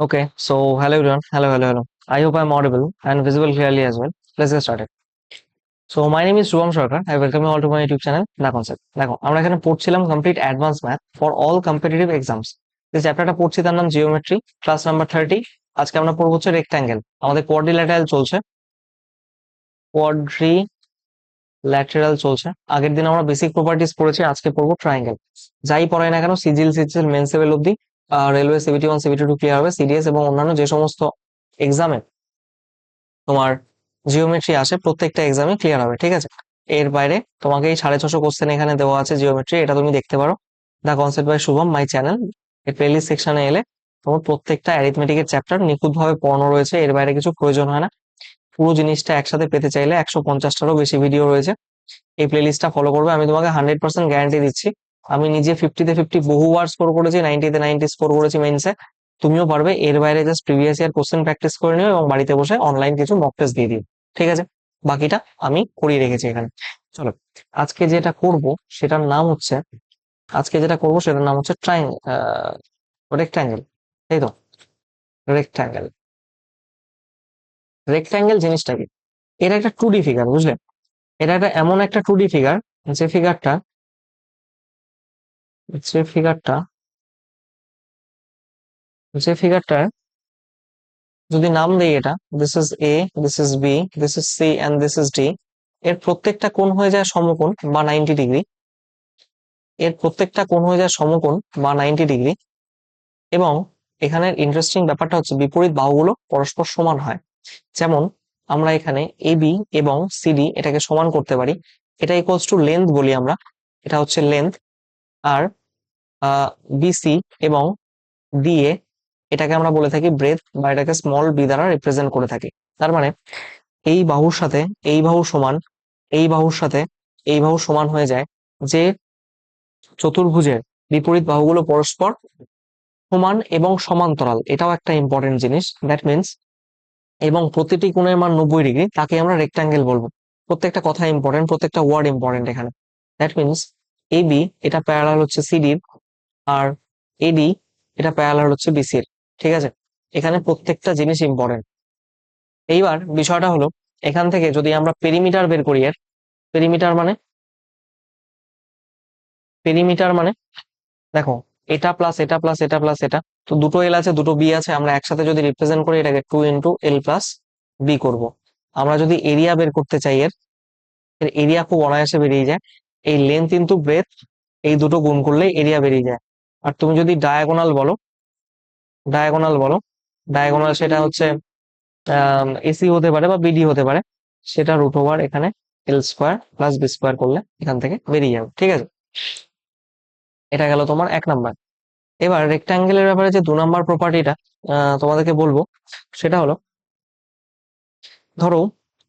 Okay, so hello everyone. Hello, hello, hello. I hope I'm audible and visible clearly as well. Let's get started. So my name is Shubham Sarkar. I welcome you all to my YouTube channel, The দেখো আমরা এখানে পড়ছিলাম complete advance math for all competitive exams যে চ্যাপ্টারটা পড়ছি তার নাম geometry class number thirty আজকে আমরা পড়ব হচ্ছে রেক্ট্যাঙ্গেল আমাদের কোয়াড্রিল্যাটারাল চলছে কোয়াড্রি ল্যাটারাল চলছে আগের দিন আমরা বেসিক প্রপার্টিস পড়েছি আজকে পড়ব ট্রায়াঙ্গেল যাই পড়াই না কেন সিজিল সিজিল মেন লেভেল অব্দি railway CBT one CBT two clear হবে। সিডিএস এবং অন্যান্য যে সমস্ত এক্সামে তোমার জিওমেট্রি আসে, প্রত্যেকটা এক্সামে ক্লিয়ার হবে, ঠিক আছে? এর বাইরে তোমাকে এই সাড়ে ছশো কোশ্চেন এখানে দেওয়া আছে জিওমেট্রি এটা তুমি দেখতে পারো। The concept by Shubham my channel এই প্লেলিস্ট সেকশনে এলে তোমার প্রত্যেকটা অ্যারিথমেটিকের চ্যাপ্টার নিখুঁতভাবে পড়ানো রয়েছে, এর বাইরে কিছু প্রয়োজন হয় না। পুরো জিনিসটা একসাথে পেতে চাইলে একশো পঞ্চাশটারও বেশি ভিডিও রয়েছে। এই প্লেলিস্টটা ফলো করবে, আমি তোমাকে হান্ড্রেড পার্সেন্ট গ্যারান্টি দিচ্ছি। আমি নিজে ফিফটিতে ফিফটি বহুবার স্কোর করেছি নাইনটিতে নাইনটি স্কোর করেছি মেন্সে তুমিও পারবে, এর বাইরে just previous year question practice করে নিও এবং বাড়িতে বসে অনলাইন কিছু মক টেস্ট দিয়ে দিও। ঠিক আছে? বাকিটা আমি করিয়ে রেখেছি এখানে। চলো, আজকে যেটা করব, সেটার নাম হচ্ছে, আজকে যেটা করব, সেটার নাম হচ্ছে ট্রাইং রেক্ট্যাঙ্গেল তাই তো রেক্ট্যাঙ্গেল রেক্ট্যাঙ্গেল জিনিসটা কি? এটা একটা টু ডি ফিগার বুঝলে? এটা একটা এমন একটা টু ডি ফিগার যে ফিগারটা যে ফিগারটা যে ফিগারটার যদি নাম দেই এটা this is A this is B this is C and this is D এর প্রত্যেকটা কোণ হয়ে যায় সমকোণ বা নাইনটি ডিগ্রি এর প্রত্যেকটা কোণ হয়ে যায় সমকোণ বা নাইনটি ডিগ্রি এবং এখানের ইন্টারেস্টিং ব্যাপারটা হচ্ছে বিপরীত বাহুগুলো পরস্পর সমান হয়। যেমন আমরা এখানে এ বি এবং সিডি এটাকে সমান করতে পারি। এটা ইকুয়ালস টু লেন্থ বলি আমরা। এটা হচ্ছে লেন্থ আর বিসি এবং ডিএ এটাকে আমরা বলে থাকি ব্রেথ বা এটাকে স্মল বি দ্বারা রিপ্রেজেন্ট করে থাকি। তার মানে এই বাহুর সাথে এই বাহু সমান, এই বাহুর সাথে এই বাহু সমান হয়ে যায় যে চতুর্ভুজের বিপরীত বাহুগুলো পরস্পর সমান এবং সমান্তরাল। এটাও একটা ইম্পর্টেন্ট জিনিস। দ্যাট মিনস এবং প্রতিটি কোণের মান নব্বই ডিগ্রি, তাকে আমরা রেক্টাঙ্গেল বলব। প্রত্যেকটা কথা ইম্পর্টেন্ট প্রত্যেকটা ওয়ার্ড ইম্পর্টেন্ট এখানে। দ্যাট মিনস এবি এটা প্যারালাল হচ্ছে সিডির আর এডি এটা প্যারালাল হচ্ছে বিসির ঠিক আছে? এখানে প্রত্যেকটা জিনিস ইম্পর্টেন্ট এইবার বিষয়টা হলো, এখান থেকে যদি আমরা পেরিমিটার বের করি এর পেরিমিটার মানে? পেরিমিটার মানে? দেখো, এটা প্লাস এটা প্লাস এটা প্লাস এটা। তো দুটো এল আছে, দুটো বি আছে, আমরা একসাথে যদি রিপ্রেজেন্ট করি, এটাকে two into L plus B করব। আমরা যদি এরিয়া বের করতে চাই এর এর এরিয়া খুব অনায়াসে বেরিয়ে যায়। এই লেন্থ ইন্টু ব্রেথ এই দুটো গুণ করলে এরিয়া বেরিয়ে যায়। আর তুমি যদি ডায়াগোনাল বলো ডায়াগোনাল বলো ডায়াগোনাল সেটা হচ্ছে এসি হতে পারে বা বিডি হতে পারে, সেটা রুট ওভার এখানে L square plus B square করলে এখান থেকে বেরিয়ে যাবে, ঠিক আছে? এটা গেল তোমার এক নাম্বার এবার রেক্টাঙ্গেলের ব্যাপারে যে দু নাম্বার প্রপার্টিটা তোমাদেরকে বলব, সেটা হলো, ধরো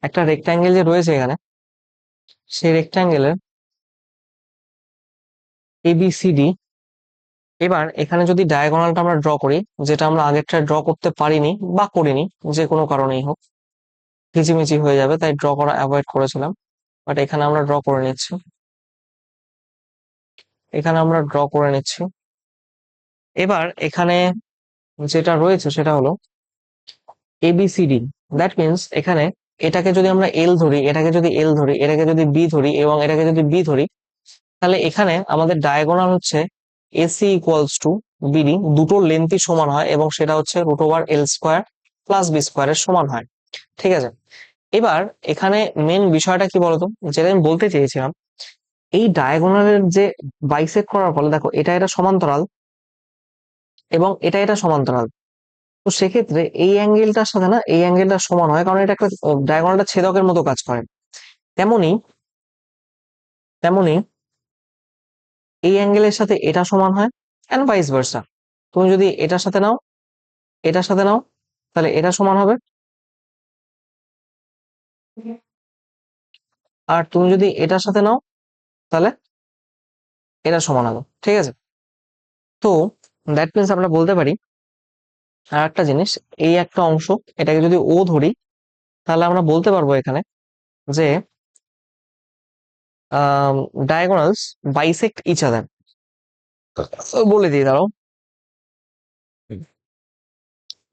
একটা রেক্টাঙ্গেল যে রয়েছে এখানে, সেই রেক্টাঙ্গেলের এবিসিডি এবার এখানে যদি ডায়াগোনালটা আমরা ড্র করি, যেটা আমরা আগেরটা ড্র করতে পারিনি বা করিনি, যে কোনো কারণেই হোক হিচিমিচি হয়ে যাবে, তাই ড্র করা অ্যাভয়েড করেছিলাম। বাট এখানে আমরা ড্র করে নিচ্ছি। এখানে আমরা ড্র করে নিচ্ছি। এবার এখানে যেটা রয়েছে সেটা হলো এবিসিডি দ্যাট মিনস এখানে এটাকে যদি আমরা এল ধরি, এটাকে যদি এল ধরি, এটাকে যদি বি ধরি এবং এটাকে যদি বি ধরি, তাহলে এখানে আমাদের ডায়াগোনাল হচ্ছে এসি ইকুয়ালস টু বিডি দুটো লেন্থই সমান হয় এবং সেটা হচ্ছে root over L square plus B স্কোয়ারের সমান হয়। ঠিক আছে? এবার এখানে মেন বিষয়টা কি বলতো? যেটা আমি বলতে চেয়েছিলাম, এই ডায়াগোনালের যে বাইসেক্ট করার ফলে, দেখো, এটা এটা সমান্তরাল এবং এটা এটা সমান্তরাল। তো সেক্ষেত্রে এই অ্যাঙ্গেলটার সাথে না, এই অ্যাঙ্গেলটা সমান হয় কারণ এটা একটা ডায়াগোনালটা ছেদকের মতো কাজ করে। তেমনি তেমনি এই অ্যাঙ্গেলের সাথে এটা সমান হয় অ্যান্ড ভাইস ভার্সা তুমি যদি এটার সাথে নাও, এটার সাথে নাও, তাহলে এটা সমান হবে। আর তুমি যদি এটার সাথে নাও, তাহলে এটা সমান হবে, ঠিক আছে? তো দ্যাট মিনস আমরা বলতে পারি আর একটা জিনিস, এই একটা অংশ, এটাকে যদি ও ধরি, তাহলে আমরা বলতে পারব এখানে যে ডায়াগোনালস বাইসেক্ট ইচ আদার বলে দিই দাঁড়াও।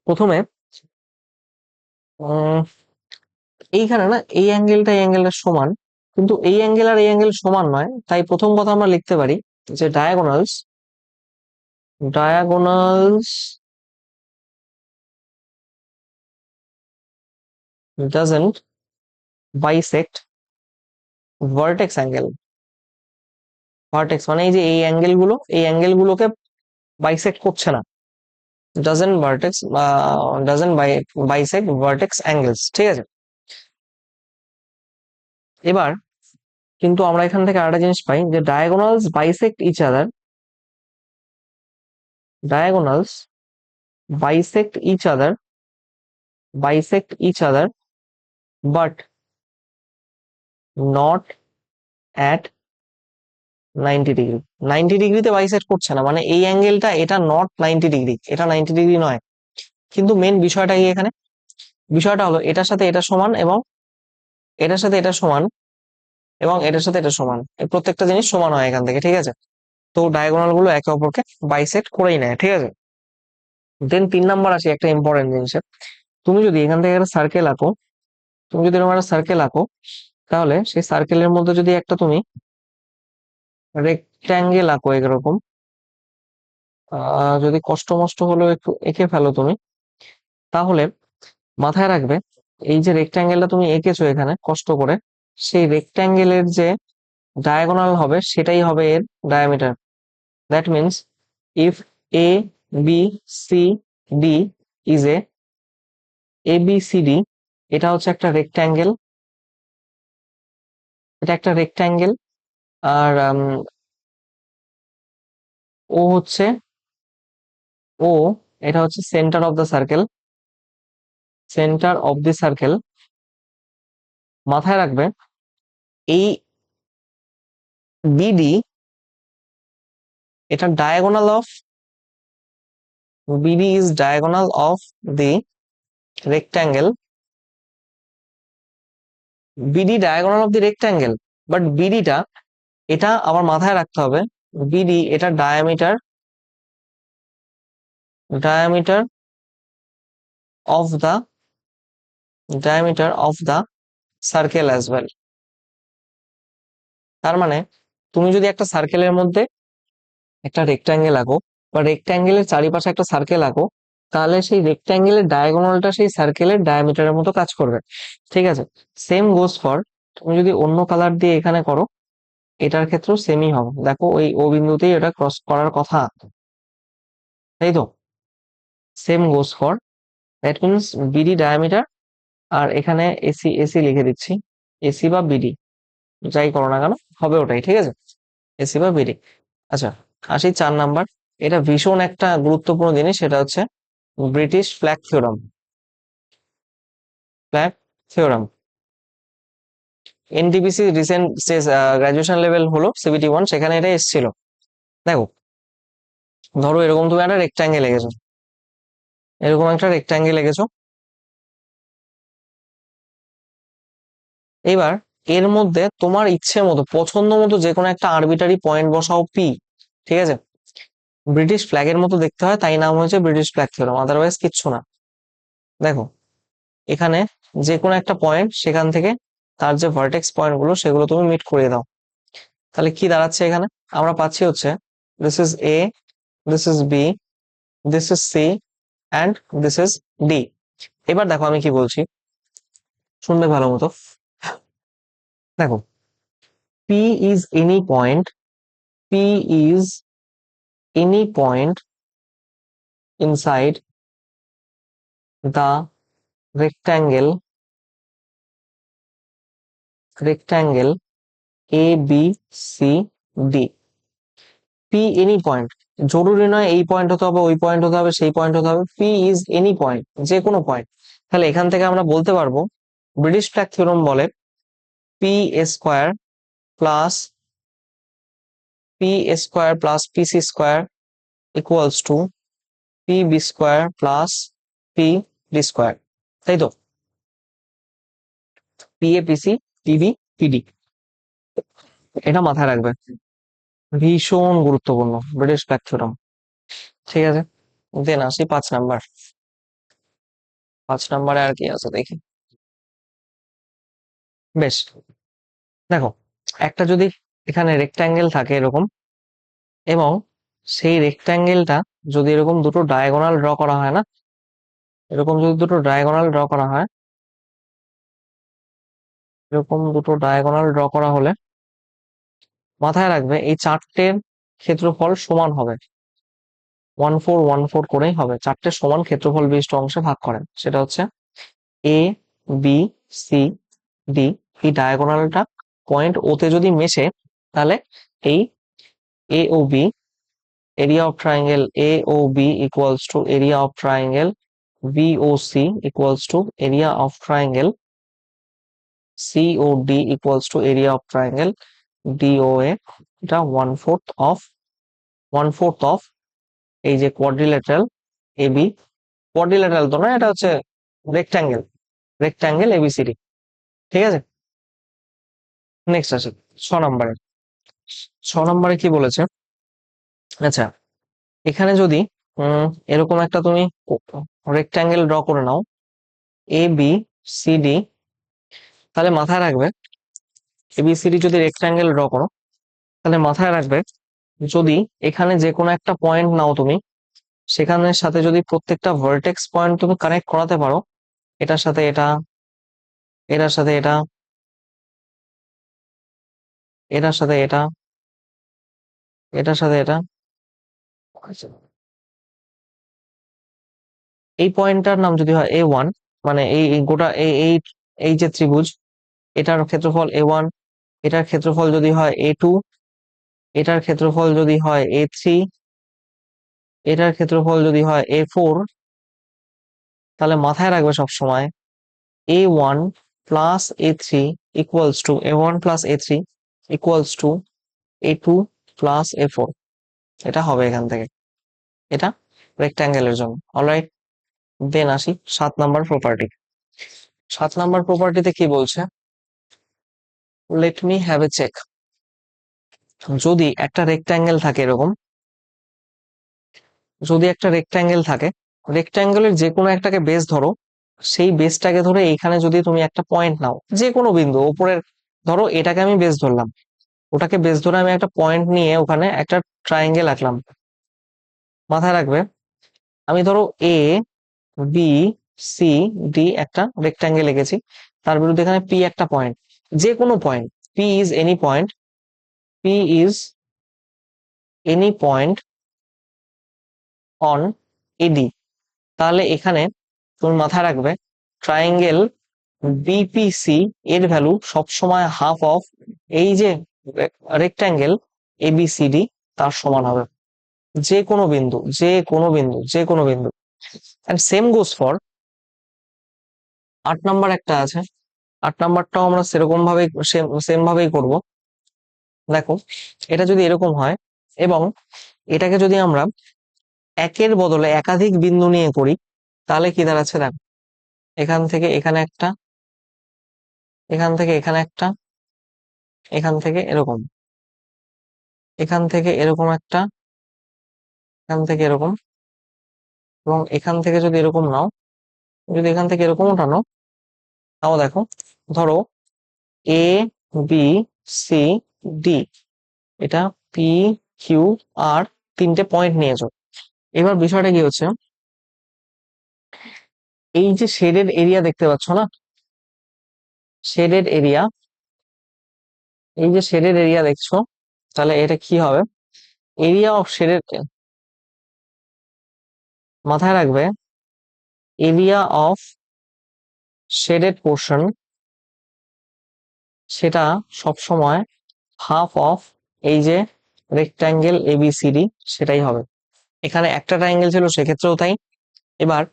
প্রথমে এইখানে না এই অ্যাঙ্গেলটা এই অ্যাঙ্গেলটা সমান কিন্তু এই অ্যাঙ্গেল আর এই অ্যাঙ্গেল সমান নয় তাই প্রথম কথা আমরা লিখতে পারি যে diagonals diagonals doesn't bisect vertex angle. Vertex মানে এই যে এই অ্যাঙ্গেলগুলো, এই অ্যাঙ্গেল গুলোকে বাইসেক্ট করছে না। Doesn't vertex doesn't bisect vertex angles ঠিক আছে? এবার কিন্তু আমরা এখান থেকে আরেকটা জিনিস পাই যে diagonals bisect each other diagonals bisect each other bisect each other but not at ninety degree ninety ডিগ্রিতে বাইসেট করছে না মানে এই অ্যাঙ্গেলটা এটা নট নাইনটি ডিগ্রি এটা নাইনটি ডিগ্রি নয়। কিন্তু মেন বিষয়টা কি এখানে? বিষয়টা হলো এটার সাথে এটা সমান এবং এটার সাথে এটা সমান এবং এটার সাথে এটা সমান। প্রত্যেকটা জিনিস সমান হয় এখান থেকে, ঠিক আছে? তো ডায়াগোনালগুলো একে অপরকে বাইসেট করেই নেয়, ঠিক আছে? দেন তিন নাম্বার আসি একটা ইম্পর্টেন্ট জিনিসের তুমি যদি এখান থেকে একটা সার্কেল আঁকো, তুমি যদি এরকম একটা সার্কেল আঁকো তাহলে সেই সার্কেলের মধ্যে যদি একটা তুমি রেক্ট্যাঙ্গেল আঁকো এরকম যদি কষ্ট মষ্ট হলেও একটু এঁকে ফেলো তুমি, তাহলে মাথায় রাখবে এই যে রেক্ট্যাঙ্গেলটা তুমি এঁকেছো এখানে কষ্ট করে, সেই রেক্ট্যাঙ্গেলের যে ডায়াগোনাল হবে সেটাই হবে এর diameter that means if A B C D is A A B C D এটা হচ্ছে একটা রেক্ট্যাঙ্গেল এটা একটা রেক্ট্যাঙ্গেল আর ও হচ্ছে, ও, এটা হচ্ছে centre of the circle centre of the circle মাথায় রাখবে, এই বিডি এটা diagonal of BD is diagonal of the rectangle BD diagonal of the rectangle but বিডিটা এটা আবার মাথায় রাখতে হবে। বিডি এটা diameter diameter of the diameter of the circle as well তার মানে তুমি যদি একটা সার্কেলের মধ্যে একটা রেক্ট্যাঙ্গেল আঁকো, বা রেক্ট্যাঙ্গেলের চারিপাশে একটা সার্কেল আঁকো তাহলে সেই রেক্ট্যাঙ্গেলের ডায়াগোনালটা সেই সার্কেলের ডায়ামিটারের মতো কাজ করবে। ঠিক আছে? সেম গোস ফর তুমি যদি অন্য কালার দিয়ে এখানে করো, এটার ক্ষেত্রেও সেমই হবে। দেখো, ওই ও বিন্দুতেই এটা ক্রস করার কথা। তাই তো? Same goes for that means BD diameter আর এখানে এসি এসি লিখে দিচ্ছি। এসি বা বিডি যাই করো না কেন, হবে ওটাই, ঠিক আছে? এসি বা বিডি আচ্ছা আসি চার নাম্বার। এটা ভীষণ একটা গুরুত্বপূর্ণ জিনিস, সেটা হচ্ছে British flag theorem flag theorem NTPC recent graduation level হলো সিবিটি ওয়ান সেখানে এটা এসেছিল। দেখো, ধরো এরকম তুমি একটা রেক্ট্যাঙ্গেল এঁকেছো। এরকম একটা রেক্ট্যাঙ্গেল এঁকেছো। এবার এর মধ্যে তোমার ইচ্ছে মতো, পছন্দ মতো যে কোনো একটা আরবিটারি পয়েন্ট বসাও পি ঠিক আছে? ব্রিটিশ ফ্ল্যাগের মতো দেখতে হয়, তাই নাম হয়েছে ব্রিটিশ ফ্ল্যাগ থিওরাম আদারওয়াইজ কিচ্ছু না। দেখো, এখানে যে কোনো একটা পয়েন্ট সেখান থেকে তার যে ভার্টেক্স পয়েন্টগুলো, সেগুলো তুমি মিট করিয়ে দাও। তাহলে কি দাঁড়াচ্ছে এখানে? আমরা পাচ্ছি হচ্ছে this is A this is B this is C and this is D এবার দেখো আমি কি বলছি। শুনবে ভালো মতো দেখো P is any point P is any point inside the rectangle rectangle a, b, c, d. P any point. জরুরি নয় এই পয়েন্ট হতে হবে, ওই পয়েন্ট হতে হবে, সেই পয়েন্ট হতে হবে। পি ইজ এনি পয়েন্ট যে কোনো পয়েন্ট তাহলে এখান থেকে আমরা বলতে পারব ব্রিটিশ ফ্ল্যাগ থিওরাম বলে P square plus P square plus PC square equals to P B square plus P D square তাই তো? পিএপিসি পিবি পিডি এটা মাথায় রাখবে। ভীষণ গুরুত্বপূর্ণ ব্রিটিশ ফ্ল্যাগ ঠিক আছে? দেন আসি পাঁচ নাম্বার। পাঁচ নম্বরে আর কি আছে দেখি। বেশ। দেখো, একটা যদি এখানে রেক্ট্যাঙ্গেল থাকে এরকম। এবং সেই রেক্ট্যাঙ্গেলটা যদি এরকম দুটো ডায়াগোনাল ড্র করা হয় না, এরকম যদি দুটো ডায়াগোনাল ড্র করা হয়, এরকম দুটো ডায়াগোনাল ড্র করা হলে মাথায় রাখবে এই চারটের ক্ষেত্রফল সমান হবে। ওয়ান ফোর ওয়ান ফোর করেই হবে। চারটে সমান ক্ষেত্রফল বিশিষ্ট অংশে ভাগ করেন। সেটা হচ্ছে এ বি সি ডি এই ডায়াগোনালটা পয়েন্ট ওতে যদি মেশে তাহলে এই AB area of triangle AB equals to area of triangle BOC equals to area of triangle CO D equals to area of triangle DO এটা one fourth of one fourth of এই যে কোয়ার্ডিলেট্রেল A B কোয়ার্ডিলেটাল তো না, এটা হচ্ছে rectangle rectangle A B C D ঠিক আছে? Next আছে, ছ নম্বরের ছ নম্বরে কি বলেছে? আচ্ছা এখানে যদি এরকম একটা তুমি রেক্ট্যাঙ্গেল ড্র করে নাও এ বি সি তাহলে মাথায় রাখবে এ বি সি ডি যদি রেক্ট্যাঙ্গেল ড্র করো, তাহলে মাথায় রাখবে, যদি এখানে যে কোনো একটা পয়েন্ট নাও তুমি সেখানের সাথে যদি প্রত্যেকটা ভার্টেক্স পয়েন্ট তুমি কানেক্ট করাতে পারো, এটার সাথে এটা, এটার সাথে এটা, এটার সাথে এটা এটার সাথে এটা। এই পয়েন্টটার নাম যদি হয় এ ওয়ান মানে এই গোটা, এই এই এই যে ত্রিভুজ, এটার ক্ষেত্রফল এ ওয়ান এটার ক্ষেত্রফল যদি হয় এ টু এটার ক্ষেত্রফল যদি হয় এ থ্রি এটার ক্ষেত্রফল যদি হয় এ ফোর তাহলে মাথায় রাখবে সব সময় A one plus A three equals to A one plus A three equals to A two plus A four এটা হবে এখান থেকে। এটা রেক্ট্যাঙ্গেলের জন্য। অলরাইট দেন আসি সাত নাম্বার প্রপার্টি সাত নাম্বার প্রপার্টিতে কি বলছে? Let me have a check যদি একটা রেক্ট্যাঙ্গেল থাকে এরকম, যদি একটা রেক্ট্যাঙ্গেল থাকে রেক্ট্যাঙ্গেলের যে কোনো একটাকে বেস ধরো, সেই বেসটাকে ধরে এইখানে যদি তুমি একটা পয়েন্ট নাও যে কোনো বিন্দু, ওপরের, ধরো এটাকে আমি বেস ধরলাম। ওটাকে বেস ধরে আমি একটা পয়েন্ট নিয়ে ওখানে একটা ট্রায়াঙ্গেল আঁকলাম। মাথায় রাখবে, আমি ধরো এ বি সি ডি একটা রেক্ট্যাঙ্গেল এঁকেছি, তার বিরুদ্ধে এখানে পি একটা পয়েন্ট যে কোনো point P is any point P is any point on AD তাহলে এখানে তুমি মাথায় রাখবে ট্রায়াঙ্গেল বিপিসি এর ভ্যালু সবসময় হাফ অফ এই যে রেক্ট্যাঙ্গেল এবিসিডি তার সমান হবে। যে কোনো বিন্দু, যে কোনো বিন্দু, যে কোনো বিন্দু। অ্যান্ড সেম গোস ফর আট নাম্বার একটা আছে। আট নাম্বারটাও আমরা সেরকম ভাবে সেম ভাবেই করব। দেখো, এটা যদি এরকম হয়, এবং এটাকে যদি আমরা একের বদলে একাধিক বিন্দু নিয়ে করি, তাহলে কি দাঁড়াচ্ছে দেখো। এখান থেকে এখানে একটা, এখান থেকে এখানে একটা এখান থেকে এরকম। এখান থেকে এরকম একটা, এখান থেকে এরকম এবং এখান থেকে যদি এরকম নাও, যদি এখান থেকে এরকম ওঠানো তাও দেখো, ধরো এ বি সি ডি এটা পি কিউ আর তিনটে পয়েন্ট নিয়েছো এবার বিষয়টা কি হচ্ছে? এই যে শেডেড এরিয়া দেখতে পাচ্ছ না? শেডেড এরিয়া এই যে শেডেড এরিয়া দেখছ, তাহলে এটা কি হবে? এরিয়া অফ শেডেড মাথায় রাখবে এরিয়া অফ শেডেড পোর্শন সেটা সব সময় হাফ অফ এই যে রেক্ট্যাঙ্গেল এবিসিডি সেটাই হবে। এখানে একটা ট্রায়াঙ্গেল ছিল, সেক্ষেত্রেও তাই। এবার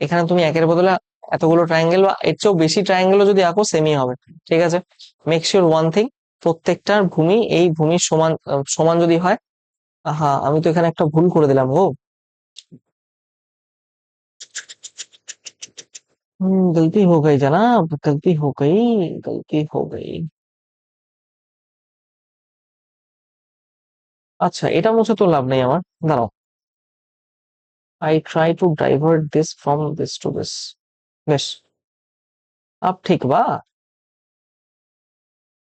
এখানে তুমি একের বদলে এতগুলো ট্রায়াঙ্গেল বা এর চেয়েও বেশি ট্রায়াঙ্গেলও যদি আঁকো সেমই হবে। ঠিক আছে? মেক শিওর ওয়ান থিং প্রত্যেকটার ভূমি এই ভূমি সমান সমান যদি হয় হ্যাঁ আমি তো এখানে একটা ভুল করে দিলাম ও হম, গলতি হো গই জানা গলতি হো গই, গলতি হো গই। আচ্ছা এটা মুছে তো লাভ নেই আমার, দাঁড়াও। I try to divert this from this to this বেশ। আপ ঠিক বা?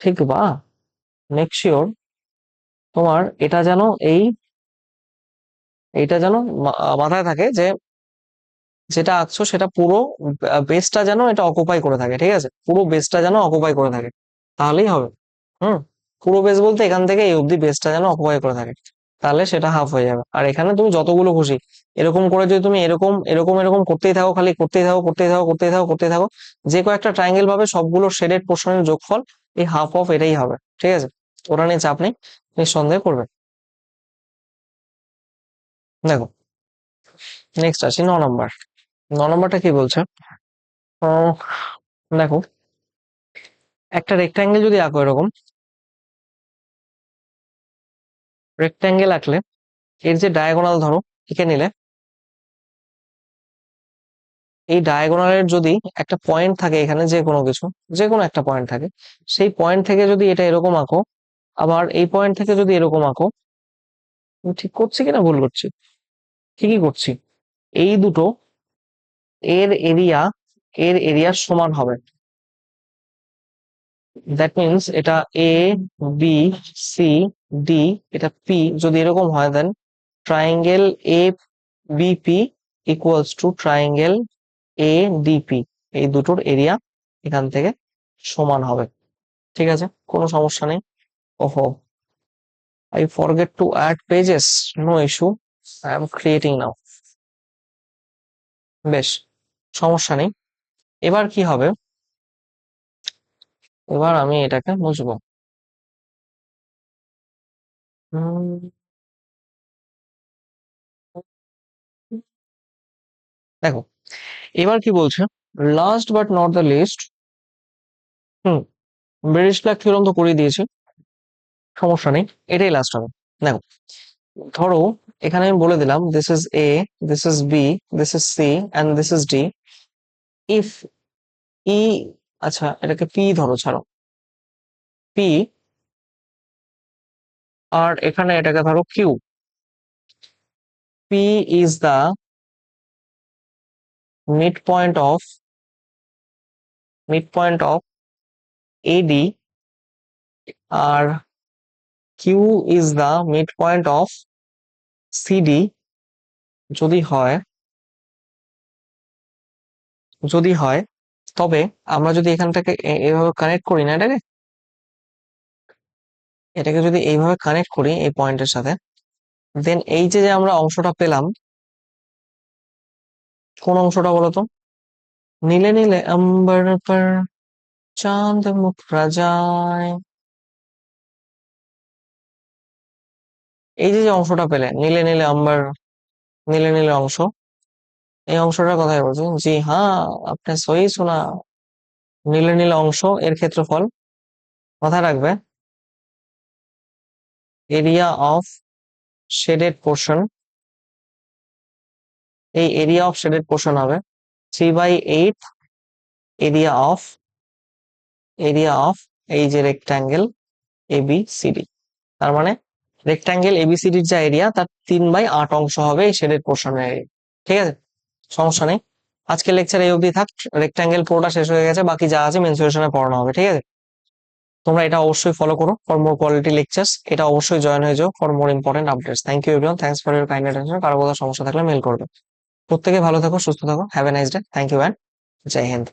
ঠিক বা? মেক শিওর তোমার এটা যেন এই এটা যেন মাথায় থাকে যে যেটা আঁকছো সেটা পুরো বেসটা যেন এটা অকুপাই করে থাকে, ঠিক আছে? পুরো বেসটা যেন অকুপাই করে থাকে। তাহলেই হবে। হুম? পুরো বেস বলতে এখান থেকে এই অব্দি বেসটা যেন অকুপাই করে থাকে। তাহলে সেটা হাফ হয়ে যাবে। আর এখানে তুমি যতগুলো খুশি। এরকম করে যদি তুমি এরকম এরকম এরকম করতেই থাকো, খালি করতেই থাকো করতেই থাকো করতেই থাকো করতেই থাকো, যে কয়েকটা ট্রায়াঙ্গেল পাবে, সবগুলো শেডেড পোর্শনের যোগফল এই হাফ অফ এটাই হবে। ঠিক আছে? ওটা নিয়ে চাপ নেই, নিঃসন্দেহে করবে। দেখো নেক্সট আসি, ন নম্বর ন নম্বরটা কি বলছে? দেখো, একটা রেক্ট্যাঙ্গেল যদি আঁকো এরকম রেক্ট্যাঙ্গেল আঁকলে, এর যে ডায়াগোনাল ধরো, এঁকে নিলে, এই ডায়াগোনালের যদি একটা পয়েন্ট থাকে এখানে যে কোনো কিছু, যে কোনো একটা পয়েন্ট থাকে, সেই পয়েন্ট থেকে যদি এটা এরকম আঁকো, আবার এই পয়েন্ট থেকে যদি এরকম আঁকো ঠিক করছি কিনা ভুল করছি? ঠিকই করছি। এই দুটো, এর এরিয়া এর এরিয়ার সমান হবে। দ্যাট মিনস এটা এ বি সি ডি এটা পি যদি এরকম হয় then triangle A BP equals to triangle A DP এই দুটোর এরিয়া এখান থেকে সমান হবে। ঠিক আছে? কোনো সমস্যা নেই। ওহো। I forget to add pages no issue I am creating now বেশ। সমস্যা নেই। এবার কি হবে? এবার আমি এটাকে মুছবো। দেখো, এবার কি বলছে? Last but not the least hmm British flag theorem তো করিয়ে দিয়েছি। সমস্যা নেই, এটাই লাস্ট হবে। দেখো, ধরো, এখানে আমি বলে দিলাম this is A this is B this is C and this is D if E আচ্ছা এটাকে পি ধরো, ছাড়ো। পি আর এখানে এটাকে ধরো Q. P is the mid point of mid point of AD R Q is the mid point of CD যদি হয় যদি হয় তবে আমরা যদি এখানটাকে এ- এভাবে কানেক্ট করি না এটাকে? এটাকে যদি এইভাবে কানেক্ট করি এই পয়েন্টের সাথে দেন এই যে যে আমরা অংশটা পেলাম, কোন অংশটা বলতো? নীলে নীলে অম্বর পর চাঁদ মুখরা যায় এই যে যে অংশটা পেলে, নীলে নীলে আম্বার, নীলে নীলে অংশ এই অংশটার কথাই বলছি। জি হ্যাঁ আপনি সহি শোনা, নীলে নীলে অংশ, এর ক্ষেত্রফল মাথায় রাখবে। এরিয়া অফ শেডেড পোর্শন এই এরিয়া অফ শেডেড পোর্শন হবে three by eight area of area of এই যে রেক্ট্যাঙ্গেল এ বি সিডি তার মানে রেক্ট্যাঙ্গেল এবিসিডির যা এরিয়া তার তিন বাই আট অংশ হবে এই শেডেড পোর্শনের এরিয়া ঠিক আছে? সমস্যা নেই। আজকে লেকচার এই অবধি থাক। রেক্ট্যাঙ্গেল পুরোটা শেষ হয়ে গেছে। বাকি যা আছে মেনসুরেশনে পড়ানো হবে, ঠিক আছে? তোমরা এটা অবশ্যই ফলো করো ফর মোর কোয়ালিটি লেকচার্স এটা অবশ্যই জয়েন হয়ে যাও for more important updates thank you everyone thanks for your kind attention কারও কোথাও সমস্যা থাকলে মেল করবে। প্রত্যেকে ভালো থাকো, সুস্থ থাকো। Have a nice day thank you and Jai Hind